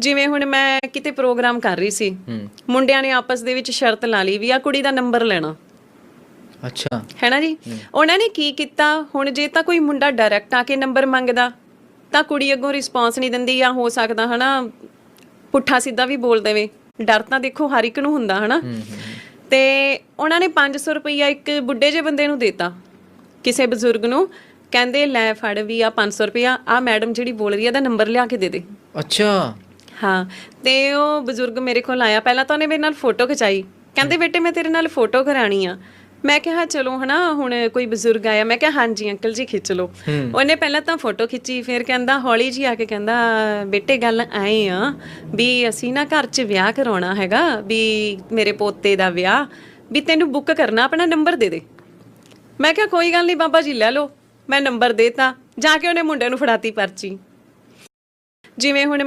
ਜਿਵੇਂ ਹੁਣ ਮੈਂ ਕਿਤੇ ਪ੍ਰੋਗਰਾਮ ਕਰ ਰਹੀ ਸੀ ਮੁੰਡਿਆਂ ਨੇ ਆਪਸ ਦੇ ਵਿੱਚ ਸ਼ਰਤ ਲਾ ਲਈ ਵੀ ਆ ਕੁੜੀ ਦਾ ਨੰਬਰ ਲੈਣਾ। ਅੱਛਾ। ਹੈ ਨਾ ਜੀ ਉਹਨਾਂ ਨੇ ਕੀ ਕੀਤਾ? ਹੁਣ ਜੇ ਤਾਂ ਕੋਈ ਮੁੰਡਾ ਡਾਇਰੈਕਟ ਆ ਕੇ ਨੰਬਰ ਮੰਗਦਾ ਤਾਂ ਕੁੜੀ ਅੱਗੋਂ ਰਿਸਪੌਂਸ ਨਹੀਂ ਦਿੰਦੀ ਜਾਂ ਹੋ ਸਕਦਾ ਹਨਾ? ਪੁੱਠਾ ਸਿੱਧਾ ਵੀ ਬੋਲ ਦੇਵੇ। ਡਰ ਤਾਂ ਦੇਖੋ ਹਰ ਇੱਕ ਨੂੰ ਹੁੰਦਾ ਹਨਾ? ਤੇ ਉਹਨਾਂ ਨੇ 500 ਰੁਪਈਆ ਇੱਕ ਬੁੱਢੇ ਜਿਹੇ ਬੰਦੇ ਨੂੰ ਦੇਤਾ ਕਿਸੇ ਬਜ਼ੁਰਗ ਨੂੰ। ਕਹਿੰਦੇ ਲੈ ਫੜ ਵੀ ਆ 500 ਰੁਪਈਆ ਆ ਮੈਡਮ ਜਿਹੜੀ ਬੋਲ ਰਹੀ ਆ ਦਾ ਨੰਬਰ ਲਿਆ ਕੇ ਦੇ ਦੇ। ਅੱਛਾ। ਹਾਂ ਤੇ ਉਹ ਬਜ਼ੁਰਗ ਮੇਰੇ ਕੋਲ ਆਇਆ। ਪਹਿਲਾਂ ਤਾਂ ਉਹਨੇ ਮੇਰੇ ਨਾਲ ਫੋਟੋ ਖਿਚਾਈ। ਕਹਿੰਦੇ ਬੇਟੇ ਮੈਂ ਤੇਰੇ ਨਾਲ ਫੋਟੋ ਕਰਾਣੀ ਆ। ਮੈਂ ਕਿਹਾ ਚਲੋ ਹਨਾ ਹੁਣ ਕੋਈ ਬਜ਼ੁਰਗ ਆਇਆ। ਮੈਂ ਕਿਹਾ ਹਾਂਜੀ ਅੰਕਲ ਜੀ ਖਿੱਚ ਲਓ। ਉਹਨੇ ਪਹਿਲਾਂ ਤਾਂ ਫੋਟੋ ਖਿੱਚੀ ਫਿਰ ਕਹਿੰਦਾ ਹੌਲੀ ਜੀ ਆ ਕੇ ਕਹਿੰਦਾ ਬੇਟੇ ਗੱਲ ਐ ਆ ਵੀ ਅਸੀਂ ਨਾ ਘਰ 'ਚ ਵਿਆਹ ਕਰਾਉਣਾ ਹੈਗਾ ਵੀ ਮੇਰੇ ਪੋਤੇ ਦਾ ਵਿਆਹ ਵੀ ਤੈਨੂੰ ਬੁੱਕ ਕਰਨਾ ਆਪਣਾ ਨੰਬਰ ਦੇ ਦੇ। ਮੈਂ ਕਿਹਾ ਕੋਈ ਗੱਲ ਨਹੀਂ ਬਾਬਾ ਜੀ ਲੈ ਲਓ। ਮੈਂ ਨੰਬਰ ਦੇਤਾ। ਜਾ ਕੇ ਉਹਨੇ ਮੁੰਡੇ ਨੂੰ ਫੜਾਤੀ ਪਰਚੀ। ਜਿਵੇਂ ਹੁਣ